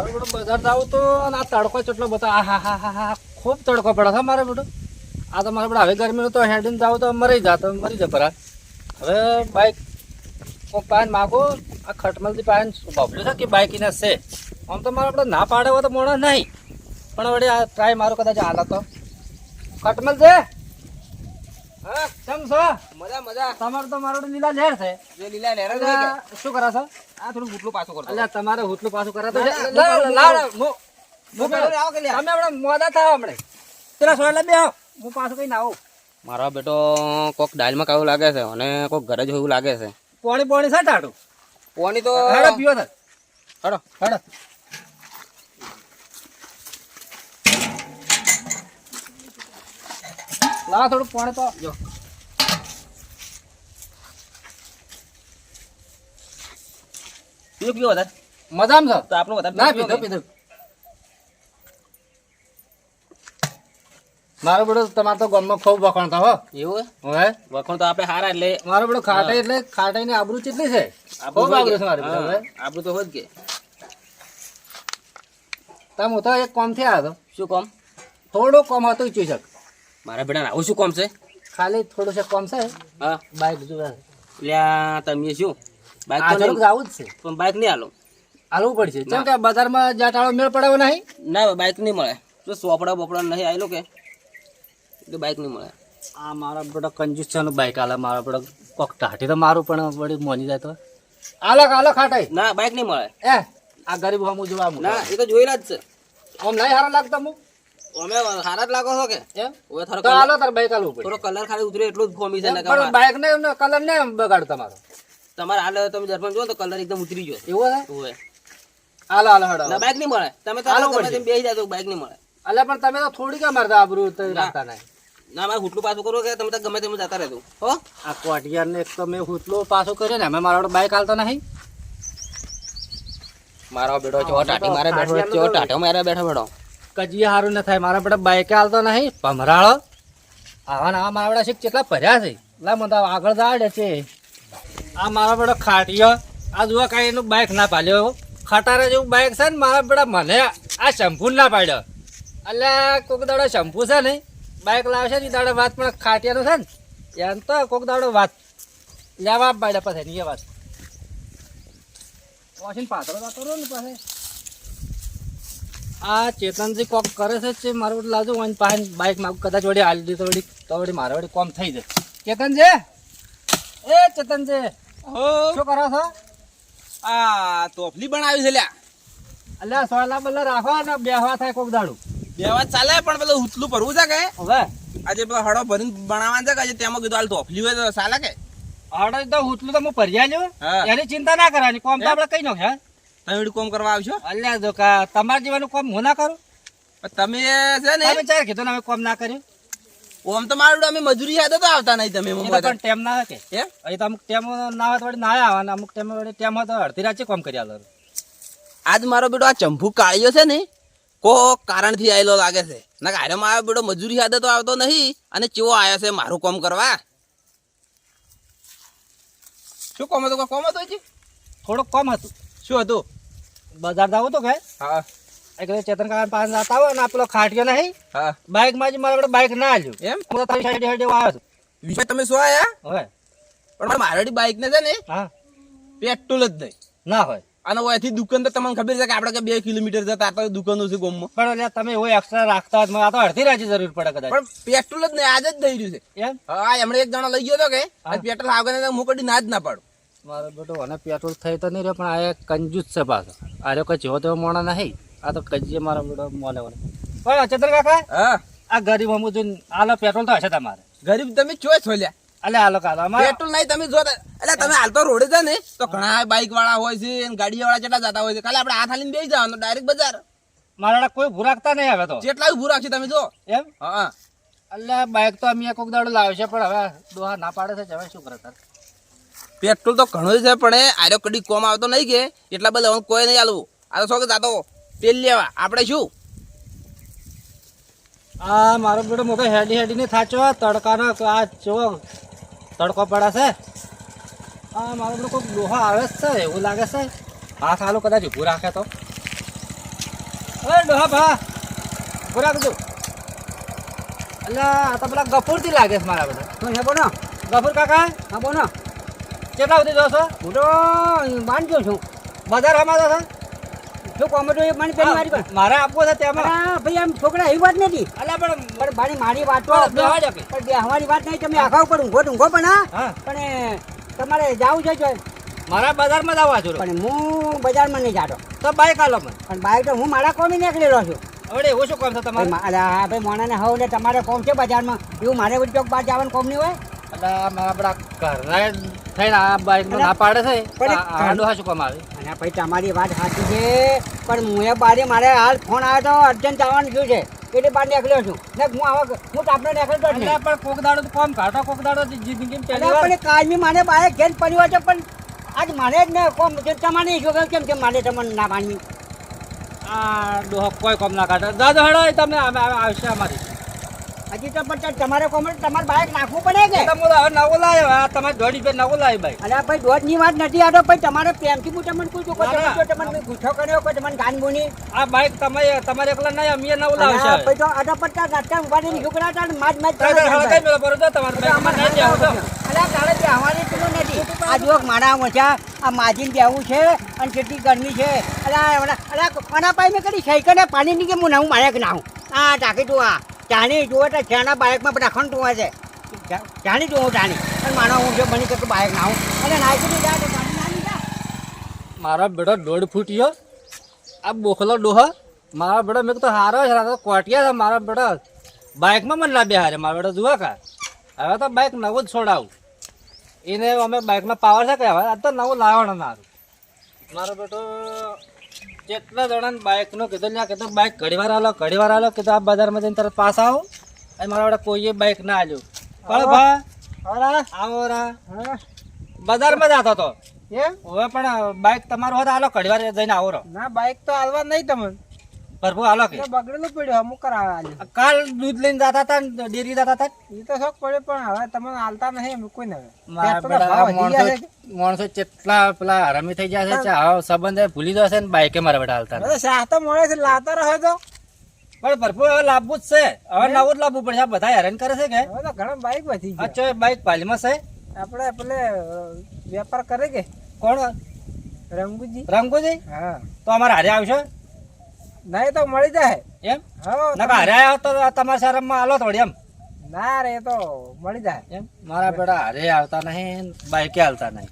મારું બેટું બજાર જાવ તો આ તડકો ચટલો બધો, આ હા હા હા ખૂબ તડકો પડે છે મારે બધું. આ તો મારે બેટા હવે ગરમીનું તો હેડીને જાવ તો મરી જા તો મરી જાય ભરા હવે બાઇક હું પાન માગો, આ ખટમલથી પાન બાપલું છે કે બાઇક એને છે? આમ તો મારે આપણે ના પાડે હોય તો મોણો નહીં. પણ વળી આ ટ્રાય મારો કદાચ હાલ તો ખટમલ છે? કેમ છો? મજા મજા. તમારે તો મારો લીલા લહેર છે. જે લીલા લહેરા છે શું કરો છો? આ થોડું હુટલું પાછું કરતો અલ્યા તમારે હુટલું પાછું કરે તો મો- મો આવો કે? તમે હમણાં મોડા થાવ હમણાં. પેલા સોયલા બે આવો હું પાછું કઈ ના આવું. મારા બેટો કોક દાલમાં કાવું લાગે છે અને કોક ઘરે જ એવું લાગે છે. પોણી પોણી છે ટાટું પોણી તો હેડો પીવો થાય હડો. હેડો. લાવ થોડું પાણી તો. જો. પીધું પીવો વધારે? મજામાં તો આપણું વધારે ના પીધું પીધો મારો બેડો તમારે તો ગામમાં ખૂબ વખાણ હો. એવું હે? વખણ તો આપણે હારા એટલે. મારો બેડો ખાટા એટલે ખાટાઈ ની આબરૂ કેટલી છે. ખૂબ આબરૂ છે મારી તો હોય જ કે. તમે હું તો એક કોમ થયા હતો. શું કોમ? થોડો કોમ હતો ઈચ્છું છે. મારા બેટા આવું શું કોમ છે? ખાલી થોડું છે કોમ છે. હા. બાઇક જો એટલે તમે શું? બાઇક તો નહીં. આવું જ છે. પણ બાઇક નહીં હાલો. હાલવું પડશે. કેમ કે બજારમાં જ્યાં ટાળો મેળ પડાવો નહીં? ના બાઇક નહીં મળે. તો સોપડા બોપડા નહીં આવેલો કે એટલે બાઇક નહીં મળે. આ મારા બેટા કંજૂસ છે બાઇક આલે મારા બેટા કોક ટાટી તો મારું પણ વળી મોની જાય તો. આલો આલો ખાટાઈ ના બાઇક નહીં મળે. એ આ ગરીબ હમું જોવા. ના એ તો જોયેલા જ છે. આમ નહીં સારા લાગતા હું અમે સારા જ લાગો છો કે? એમ હવે થોડો તો હાલો તાર બાઈક પડે થોડો કલર ખાલી ઉતરે એટલું જ ફોમી છે પણ બાઈક ને કલર ને બગાડ તમારો. તમારે હાલ તમે દર્પણ જો તો કલર એકદમ ઉતરી ગયો. એવો છે હોય હાલો હાલો હડો ના બાઇક નહીં મળે. તમે તો. તેમ બેસી જાય તો બાઇક નહીં મળે. અલ્યા પણ તમે તો થોડી કેમ મારતા આબરૂ રાખતા નહીં. ના મારે હુટલું પાછું કરો કે તમે તો ગમે તેમ જતા રહેતું હો? આ કોટિયાર ને એક તો મેં હુટલો પાછો કર્યો ને અમે મારા બાઇક હાલતો નહીં. મારો બેટો ચો ટાટી મારે બેઠો ચો ટાટો મારે બેઠો બેઠો. કજીએ સારું ન થાય. મારા બધા બાઈક હાલતો નહીં. ભમરાળો. આવા ને આવા મારા બધા શીખ કેટલા ભર્યા છે. લા, મને તો આગળ જાડે છે. આ મારા બધા ખાટીયો. આ જુઓ કાંઈ એનું બાઇક ના પાલ્યો ખટારા જેવું બાઇક છે ને મારા બધા મને આ શંભુ ના પાડ્યો. એટલે કોક દાડો શંભુ છે ને બાઇક લાવશે ને દાડો વાત, પણ ખાટિયાનું છે ને, એમ તો કોક દાડો વાત. લેવા પાડ્યા પછી એ વાત. પછી પાછળ રહ્યો ને પાસે આ ચેતનજી કોક કરે છે તે મારું બધું લાવજો વાંચ પાસે બાઇકમાં કદાચ વડી હાલી દીધો વળી તો વળી મારા વડી કોમ થઈ જાય. ચેતનજી એ ચેતનજી શું કરો છો? આ તોફલી બનાવી છે લ્યા. અલ્યા સોયલા બલ્લા રાખો ને બેહવા થાય કોક દાડું. બેહવા ચાલે પણ પેલું ઉથલું ભરવું છે કે? હવે? આજે પેલો હળો ભરીને બનાવવાનું છે કે આજે તેમાં કીધું હાલ તોફલી હોય તો ચાલે કે? આડો તો ઉથલું તો હું ભરી હા. એની ચિંતા ના કરવાની. કોમ તો આપણે કઈ નો હે? તમે કોમ કરવા આવશો? અલ્યા જો કા તમારા જીવાનું કોમ હું ના કરું? પણ તમે છે ને તમે ચાર કીધું અમે કોમ ના કર્યું. ઓમ તો મારું અમે મજૂરી યાદ તો આવતા નહીં તમે પણ ટેમ ના કે અહીં તો અમુક ટેમ ના હોય વળી ના આવે અમુક ટેમ વળી ટેમ હોય તો અડધી રાત કોમ કરી આલો. આજ મારો બેટો આ ચંભુ કાળિયો છે ને કો કારણથી આવેલો લાગે છે. ના કારે મારો બેટો મજૂરી યાદ તો આવતો નહીં અને ચેવો આવ્યો છે મારું કોમ કરવા? શું કોમ હતું? કોમ હતો હજી? થોડુંક કોમ હતું. શું હતું? બજાર જાવ તો કે? હા. એટલે ચેતન કાકા પાસે જતા હોય અને આ પેલો ખાટ્યો નહીં? હા. બાઇકમાં જ મારા જોડે બાઇક ના આવ્યું એમ? હું તારી સાઈડ સાઈડે આવ્યો છું. વિષય તમે શું આયા? હોય પણ મારી બાઈક ને છે ને હા. પેટ્રોલ જ નહીં. ના હોય. અને ઓયથી દુકાન તો તમને ખબર છે કે આપણે કે બે કિલોમીટર જતા તો દુકાનો છે ગોમમાં. પણ એટલે તમે એવું એક્સ્ટ્રા રાખતા હોય તો આ તો અડધી રાજી જરૂર પડે કદાચ. પણ પેટ્રોલ જ નહીં આજ જ થઈ રહ્યું છે. એમ? હા એમણે એક જણા લઈ ગયો તો કે પેટ્રોલ હું કદી ના જ ના પાડું. મારો બેટો અને પેટ્રોલ થઈ તો નહીં રહ્યો પણ આ એક કંજૂસ છે પાછો. આ રહ્યો કઈ જેવો તેવો મોણા નહીં. આ તો કજીએ મારો બેટો મોલે વળે પણ ચેતન કાકા? હા. આ ગરીબ અમુક જોઈને આલો પેટ્રોલ તો હશે તમારે. ગરીબ તમે ચોઈસ હોલ્યા અલે આલો કાલો અમારે પેટ્રોલ નહીં તમે જો એટલે તમે હાલ તો રોડે છે ને. તો ઘણા બાઇક વાળા હોય છે ગાડી વાળા કેટલા જતા હોય છે. ખાલી આપણે હાથ હાલીને બેસી જવાનું ડાયરેક્ટ બજાર. મારા કોઈ ભૂરાકતા નહીં હવે તો. જેટલા ભૂરાક છે તમે જો. એમ? હા. એટલે બાઇક તો અમે કોક દાડો છે પણ હવે દોહા ના પાડે છે હવે શું કરે તાર? પેટ્રોલ તો ઘણું છે, પણ એ કડી કોમ આવતો નહીં કે. એટલા બધા હું કોઈ નહીં હાલવું. આ તો શું કે જાતો તેલ લેવા. આપણે શું? આ મારો બેટો મોટો હેડી હેડી ને થાચો તડકાનો આ ચો તડકો પડે છે. આ મારો બેટો કોઈક લોહો આવે જ છે, એવું લાગે છે. હા સાલું કદાચ ઊભું રાખે તો. અરે ડોહા ભા, ઊભું રાખજો. એટલે આ તો પેલા ગફુરથી લાગે છે મારા બધા છે બોલો? ગફુર કાકા? હા, બોલો. કેટલા સુધી જોશો? હું તો બાંધજો છું. બજાર હમાતો છે શું કોમેડો એક મારી પેલી મારી મારે આપવો છે તેમાં. ભાઈ આમ છોકરા એવી વાત નથી. અલ્યા પણ પણ મારી મારી વાત તો પણ વાત નહીં તમે આખા ઉપર ઊંઘો ઊંઘો પણ હા. પણ એ તમારે જવું છે મારા બજારમાં જ આવવા છું પણ હું બજારમાં નહીં જાતો. તો બાઈક આલો મને પણ બાઈક તો હું મારા કોમી નીકળેલો છું. હવે એવું શું કામ છે તમારે? અલા, હા ભાઈ મોનાને હવ ને તમારે કોમ છે બજારમાં. એવું મારે ચોક બહાર જવાનું કોમ નહીં હોય? મારા આપણા ઘરના થઈને આ બાઈકમાં ના પાડે છે. પણ હાશું કામ આવે. અને ભાઈ તમારી વાત સાચી છે પણ હું એ બારે મારે હાલ ફોન આવ્યો તો અર્જન્ટ આવવાનું થયું છે. એટલે બહાર નીકળ્યો છું. ને હું આવા હું તો આપણે નીકળતો જ નહીં. પણ કોક દાડો તો કોમ કાઢો કોક દાડો પહેલી પણ કાયમી મારે બારે ઘેર પડ્યો છે પણ આજ મારે જ ને કોમ તમારે શું કેમ કેમ કે મારે તમને ના માનવી આ ડોહો કોઈ કોમ ના કાઢે દાદા હેડો તમે આવશે અમારી. હજી તો પણ તમારે કોમ તમારે બાઈક નાખવું પડે કે? તમે હવે નવો લાવ્યો આ તમારે દોઢ રૂપિયા નવો લાવ્યો ભાઈ અરે ભાઈ દોઢની વાત નથી આ તો ભાઈ તમારે પ્રેમથી હું તમને પૂછું કોઈ ના, ના. તમે જો તમને ગુસ્સો કર્યો કોઈ તમને ગાન બોની આ બાઈક તમે તમારે એકલા નહીં અમે નવો લાવ્યો છે ભાઈ તો આટા પટ્ટા નાટકા ઊભા રહીને હતા માજ માજ કરે હવે. કઈ મેળો બરોબર તમારે? અમારે નહીં જાવ તો અલા, તારે બેહવાની પેલું નથી. આ જો મારા ઓછા આ માજીને બેહવું છે અને કેટલી ગરમી છે. ઓલા- અલા કોના પાઈ મેં કરી સાયકલ પાણી ની કે હું નાહું મારે કે નાહું? આ ટાકી તું આ. ચાણી જુઓ તો ચાના બાઇકમાં ખંડ તું છે. ચાણી જોઉં ચાણી અને માનો હું જો બની કે બાઇક નાહું અને નાખી પાણી જા મારો બેટો દોઢ ફૂટ્યો આ બોખલો ડોહો. મારા બેટો મેં તો હારો છે કોટિયા છે મારા બેટો. બાઇકમાં મને ના હારે. મારો બેટો જુઓ કા. હવે તો બાઇક નવું જ છોડાવું. એને અમે બાઇકમાં પાવર છે કે હવે? આ તો નવું લાવવાનું મારું. મારો બેટો કેટલા જણાને નો કીધું લ્યા કીધું બાઇક ઘડીવાર આલો ઘડીવાર આલો કીધું આ બજારમાં જઈને તરત પાસ આવો. અને મારા વાળા કોઈએ બાઇક ના આલ્યું. પણ ભા. આવો રા. હા, બજારમાં જતો હતો હવે પણ બાઇક તમારું હોત આલો ઘડીવાર જઈને આવો રહો ના બાઇક તો હાલવા નહીં તમને પ્રભુ આલો કે. બગડેલું પડ્યું અમુક કરાવે કાલ દૂધ લઈને જતા હતા ડેરી જતા હતા એ તો શોખ પડે પણ હવે તમને હાલતા નહીં એમ કોઈ નહીં. માણસો ચેટલા કેટલા પેલા હરામી થઈ ગયા છે સંબંધ ભૂલી જશે ને બાઈકે મારા બેટા હાલતા. શાહ તો મળે છે લાતા રહે તો. પણ ભરપૂર હવે લાવવું જ છે. હવે નવું જ લાવવું પડશે. બધા હેરાન કરે છે કે? ઘણા બાઈક વધી અચ્છા બાઈક પાલીમાં છે? આપણે પેલે વેપાર કરે કે? કોણ? રંગુજી. રંગુજી? હા. તો અમારે હારે આવશો? નહીં તો મળી જાય. એમ? હા નકા હારે આવતો તો તમારા શરમમાં આલો થોડી એમ. ના રે તો મળી જાય. એમ? મારા બેટા હરે આવતા નહીં બાઈકે હાલતા નહીં.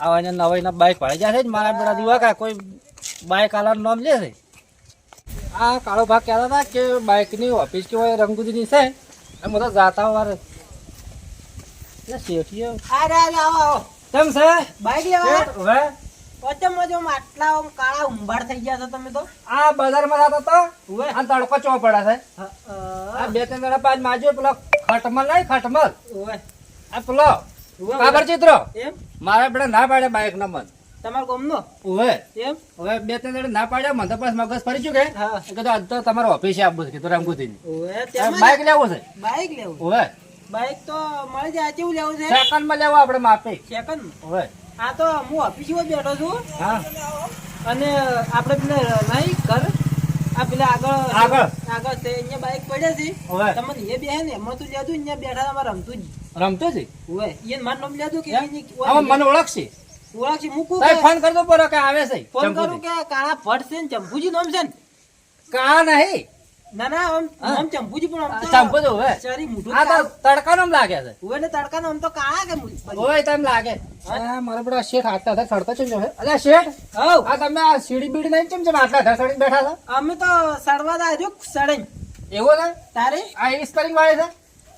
આવાને નવાઈ ના બાઈક પડી જશે જ મારા બેટા જોવા કા કોઈ બાઈક આલાનું નામ લે છે? આ કાળો ભાગ કહેતા હતા કે બાઇકની ઓફિસ કે હોય રંગુજીની છે એમ બધા જાતા વાર શેઠીઓ. અરે આવો કેમ છે? બાઈક લેવા હવે? આટલા આમ કાળા ઉંબાડ થઈ ગયા છો તમે તો? આ બજારમાં જતો તો ઉવે. આ તડકો ચો પડે છે? આ બે ત્રણ જણા પાંચ માજો પેલો ખટમલ નહીં ખટમલ? ઓવે આ પેલો એમ? મારા બેટા ના પાડે બાઈક ના મન. તમારા ગમનો? ઉવે. એમ? હવે બે ત્રણ જણા ના પાડ્યા મને તો બસ મગજ ફરી ચુકે હા. કીધું આજ તો તમારે ઓફિસે આપવું છે કીધું બાઈક લેવું છે? બાઈક લેવું ઉવે. બાઈક તો મળી જાય કેવું લેવું છે? સેકન્ડમાં લેવું આપણે માપે. સેકન્ડ ઉવે. આ તો હું ઓફિસમાં બેઠો છું. હા. અને આપણે પેલે નહીં ઘર. આ પેલા આગળ આગળ. આગળ તે અહીંયા બાઈક પડ્યા છે. તમને એ બે ને એમાં તું લેતું અહીંયા બેઠા તમારે રમતું જ. રમતો છે હોય એને માર નામ લેતું કે મને ઓળખશે. ઓળખશે. મૂકું ફોન કરતો પર કે આવે છે ફોન કરું કે કાળા ભટ્ટ છે ને ચંપુજી નામ છે ને? કા નહીં. ના ના આમ હા. નામ પણ આમ તો ચંપુજી ઉવે શરીર આ તો તડકા લાગે છે. હોય ને તડકા આમ તો કાળા કે ઓય તેમ લાગે. આ મારા બધા શેઠ હાથતા હતા સડકો ચમ છે અલ્યા શેઠ હઉ આ તમે આ સીડી બીડી નહીં ચમ ચમ આટલા બેઠા છો? અમે તો સડવા દા જો સડે એવો છે? તારે? આ વાળી છે?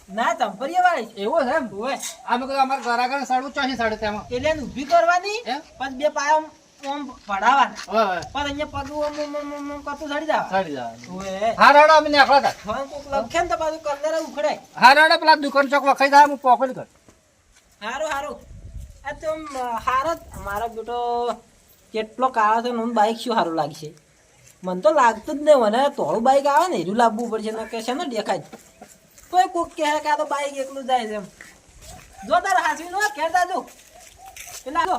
ના ચંપરિયા વાળી એવો છે એમ? હોય આ મેં કીધું અમારે ઘર આગળ સાડું ચોથી સાડું તેમાં. એટલે ઊભી કરવાની પણ બે પાયા ઓય ઓય. પછી અહીંયા આમ આમ આમ આમ આમ કરતું સડી જાવ. સાડી ઓય. હા રાડો અમે ફોન કોક લખે ને તો પાછું કંદરા ઉખડે હા રાડો પેલા દુકાન ચોક વખાઈ હું પોકડી કર. હારું હારું. આ તો હારો મારો બેટો કેટલો કાળો છે ને હું બાઈક શું સારું લાગશે મને તો લાગતું જ નહીં મને તોળું બાઈક આવે ને એનું લાવવું પડશે ને કે છે ને દેખાય. તો તોય કોક કહે કે આ તો બાઈક એકલું જાય છે એમ. જો તારે હાસવી નો કહેતા જો પેલા જો.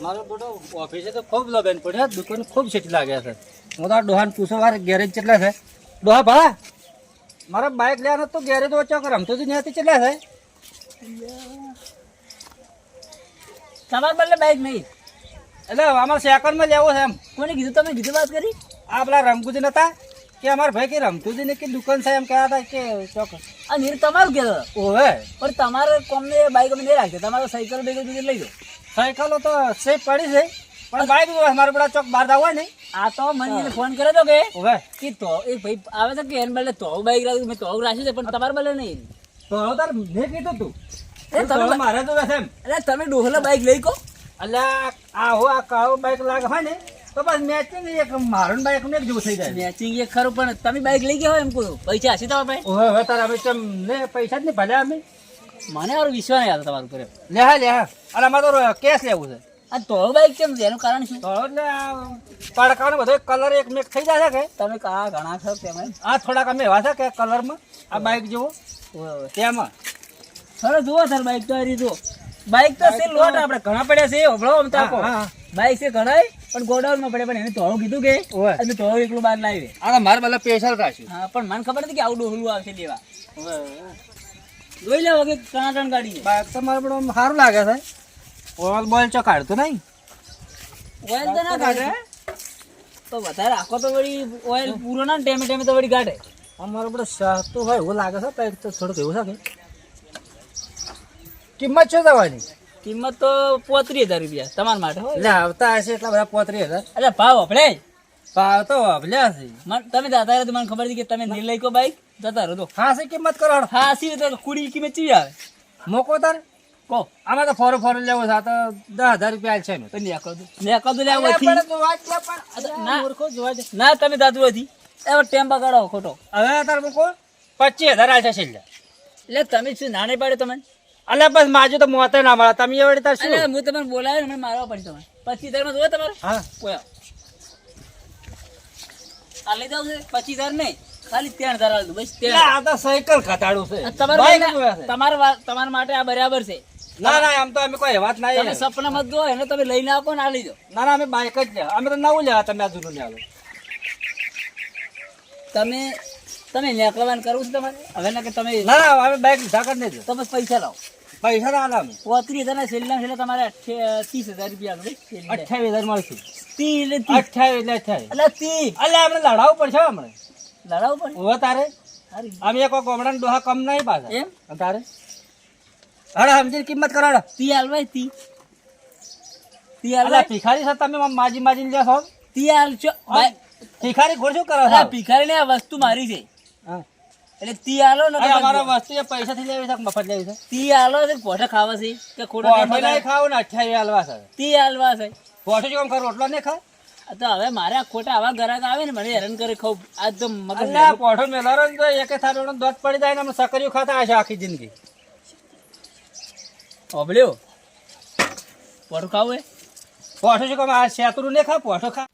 મારો બેટો ઓફિસે તો ખૂબ લબેન પડ્યા દુકાન ખૂબ સીટી લાગ્યા છે. હું તો આ પૂછો વાર ગેરેજ કેટલા છે? ડોહા ભા મારા બાઇક લેવાનો તો ગેરેજ વચ્ચે રમતો જ નહીં કેટલા છે? તમારા બદલે બાઇક નહીં. એટલે અમારે સેકન્ડમાં લેવો છે એમ. કોને કીધું? તમે કીધું વાત કરી? આ પેલા રમકુજી નતા કે અમારા ભાઈ કે રમતુજી ને કે દુકાન છે એમ કહેતા હતા કે ચોક્કસ. આ નીર તમારું કહેતો ઓહે પણ તમારે કોમને બાઈક અમે નહીં રાખજો તમારો સાયકલ બેકલ લઈ દો સાયકલો તો સેફ પડી છે. પણ બાઇક મારે પેલા ચોક બહાર હોય નહીં. આ તો મને ફોન કર્યો તો કે કે તો એ ભાઈ આવે છે કે એને બદલે તો બાઈક રાખ્યું મેં તો રાખ્યું છે પણ તમારે બદલે નહીં. તો તાર મેં કીધું તું. તમે મારે તો એમ. એટલે તમે ડોહલા બાઈક લઈ કો. એટલે આ- હો આ કાળો બાઈક લાગે હોય ને તો બસ મેચિંગ એક મારું બાઈક ને એક જેવું થઈ જાય. મેચિંગ એ ખરું પણ તમે બાઈક લઈ ગયા હોય એમ કહું પૈસા હશે તમારા પાસે? હવે તારે અમે ને પૈસા જ નહીં ભલે અમે. મને મારો વિશ્વાસ નહીં આવતો તમારું ઉપર એમ. લે હા લે હા. અને અમારે તો કેસ લેવું છે. આ તો બાઈક કેમ છે? એનું કારણ શું? એટલે આ તડકાનો બધો કલર એક મેક થઈ છે કે? તમે કા ઘણા છો તેમાં આ થોડાક અમે એવા છે કે કલરમાં. આ બાઈક જુઓ. તેમાં. સર જુઓ સર બાઈક તો હરી જુઓ. બાઈક તો છે લોટ આપણે ઘણા પડ્યા છે હમણાં આમ તાકો. બાઈક છે ઘણા પણ ગોડાઉનમાં પડે પણ એને ધોળું કીધું કે? અને ધોળું એકલું બહાર લાવી આ મારે બધા સ્પેશિયલ રાખ્યું હા પણ મને ખબર નથી કે આવું ડોહલું આવશે લેવા જોઈ લેવા કે ત્રણ ગાડી છે. બાઇક તો મારે પણ સારું લાગે છે. ઓઇલ બોઇલ ચો કાઢતો નહીં? ઓઇલ તો ના કાઢે. તો વધારે આખો તો વળી ઓઇલ પૂરો ના ટેમે ટેમે તો વળી કાઢે. અમારો બધું સસ્તો હોય એવું લાગે છે બાઇક તો થોડુંક એવું છે કે. કિંમત શું થવાની? કિંમત તો પોત્રીસ હજાર રૂપિયા તમારા માટે એટલે આવતા હશે એટલા બધા પોત્રીસ હજાર. એટલે ભાવ આપણે ભાવ તો આપણે છે. મન- તમે દાદા મને ખબર છે કે તમે નહીં લઈ કો બાઈક? જતા રહો તો ખાસી કિંમત કરો હાસી કુડી કિંમત ચી આવે મોકો તાર? કહો આમાં તો ફોરો ફોરો લેવો છે આ તો દસ હજાર રૂપિયા છે તો ન્યા લેકો તો. લેવો લે આવું નથી. ના. ના. તમે દાદુ હતી. એવો ટેમ બગાડો ખોટો. હવે તાર મૂકો. પચીસ હજાર આવશે છેલ્લે. એટલે તમે શું નાને પાડે તમે અલ્યા બસ માજો તો મોતે ના મળે. તમે એવડે તાર શું? હું તમને બોલાવ્યો મને મારવા પડી તમે પચીસ હજારમાં જોવે તમારે. હા. કોઈ આ લઈ જાવ છે પચીસ હજાર નહીં. ખાલી હજાર દઉં બસ ત્રણ. આ તો સાયકલ ખતાડું છે. તમારા છે. તમારા માટે આ બરાબર છે. ના ના આમ તો અમે કોઈ વાત ના તમે સપના મત દો એને તમે લઈને આપો ને આ લઈ ના ના અમે બાઈક જ લે અમે તો નવું લેવા તમે આ જૂનું લેવા. તમે તમે નેકલવાન કરવું છે તમારે? હવે ના કે તમે ના ના અમે બાઇક લીધા કરી દેજો. તો પૈસા લાવો. પૈસા ના લાવો. પોત્રીસ હજાર છેલ્લા છેલ્લા તમારે ત્રીસ હજાર રૂપિયા અઠ્યાવીસ હજાર મળશે. તી એટલે. અઠ્યાવીસ એટલે અઠ્યાવીસ. એટલે તી અલ્યા આપણે લડાવવું પડશે હમણાં લડાવવું પડે. હવે તારે? અમે એક ગોમડા ડોહા કમ નહીં પાછા. એમ? તારે? હડો સમજીને કિંમત કરાડો. તી હાલવાય તી. તી હાલવાય ભિખારી સાથે તમે માજી માજી લે છો? તી હાલ છો ભિખારી ઘોડ શું કરો છો? ભિખારી ને આ વસ્તુ મારી છે. એટલે તી હાલો ને અમારા વસ્તુ એ પૈસાથી લેવી છે મફત લેવી છે? તી હાલો છે પોઠા ખાવા છે? કે ખોટો ખાવું ને અઠ્યાવી હાલવા છે. તી હાલવા છે. પોઠો જો કરો રોટલો ને ખાય? આ તો હવે મારે આ ખોટા આવા ગ્રાહક આવે ને મને હેરાન કરે ખાવ આજ તો મગજ અલ્યા પોઠો મેલારો ને તો એકે થાળીનો દોટ પડી જાય ને અમે સકરીઓ ખાતા હશે આખી જિંદગી. ઓબળ્યો પોઠું ખાવું એ પોઠો શું કામ આ શેતરું ને ખા પોઠો ખા.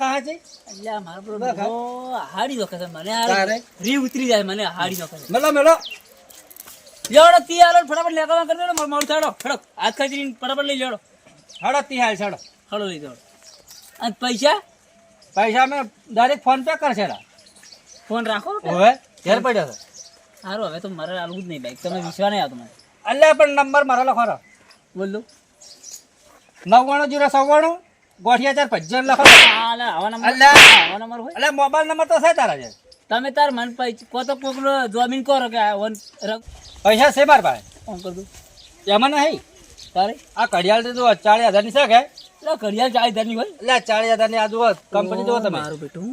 ખા છે અલ્યા મારો ડોહો હાડી વખત મને? રી ઉતરી જાય મને હાડી વખત મેલો મેલો. લેવડો તી ને ફટાફટ લેવા કરજો મોડ થાડો ફડક હાથ ખાચીને ફટાફટ લઈ લેવડો. હડો તી હાલ છડો હળો લઈ દેવડો અને પૈસા? પૈસા અમે ડાયરેક્ટ ફોન પે કરશે ફોન રાખો હવે ઘેર પડ્યો છે. સારું હવે તો મારે આલવું જ નહીં બાઈક તમે વિશ્વા નહીં આવતો મને. અલ્યા પણ નંબર મારો લખો રહો બોલું. નવ્વાણું જીરો સવ્વાણું ગોઠિયા ચાર પંચાવન લખો. આવા નંબર. આવા હોય? એટલે મોબાઈલ નંબર તો છે તારા છે તમે તાર મન પૈસા કો તો કોકનો જોમીન કરો કે પૈસા છે મારા પાસે. ફોન કર. દઉં એમાં નહીં. તારે? આ ઘડિયાળ તો ચાળી હજારની છે કે? એટલે ઘડિયાળ ચાળી હજારની હોય. એટલે ચાળી હજારની આ જુઓ કંપની જુઓ તમે. મારું બેટું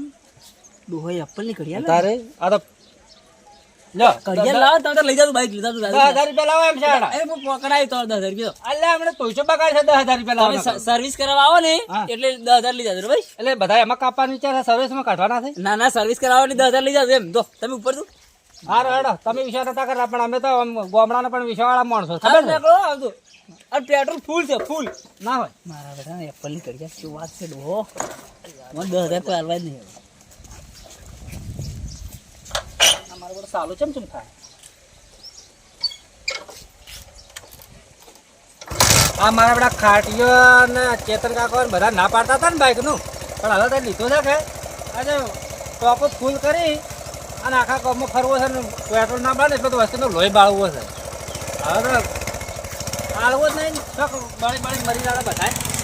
ડોહોય એપલની ઘડિયાળ તારે? આ તો ઘડિયાળ લાવો તમે લઈ જાવ બાઈક લીધા તું દસ હજાર રૂપિયા લાવો એમ છે એ હું પકડાય તો દસ હજાર અલ્યા હમણાં પૈસો બગાડ છે દસ હજાર રૂપિયા લાવો સર્વિસ કરાવવા આવો ને એટલે દસ હજાર લઈ જાજો ભાઈ એટલે બધા એમાં કાપવાનું વિચાર છે સર્વિસમાં કાઢવાના છે? ના ના સર્વિસ કરાવો એટલે દસ હજાર લઈ જાજો એમ. તમે ઉપર તું હારો હેડો. તમે વિશ્વાસ નતા કરતા પણ અમે તો ગામડાના પણ વિશ્વાવાળા માણસો ખબર ને આ પેટ્રોલ ફૂલ છે ફૂલ ના હોય. મારા બેટા એપલની ઘડિયાળ શું વાત છે ડોહો? મને દસ હજાર કોઈ હાલવા જ નહીં હવે. અમારું બધું સાલું ચમ ચમ થાય? આ મારા બધા ખાટીઓ ને ચેતન કાકો બધા ના પાડતા હતા ને બાઇકનું પણ હવે તો લીધો છે કે આજે ટોપો ફૂલ કરી અને આખા ગામમાં ફરવો છે ને પેટ્રોલ ના બાળે એટલે તો વસ્તુનો લોહી બાળવો છે. હવે તો આળવો જ નહીં બળી બળી મરી જાય બધા.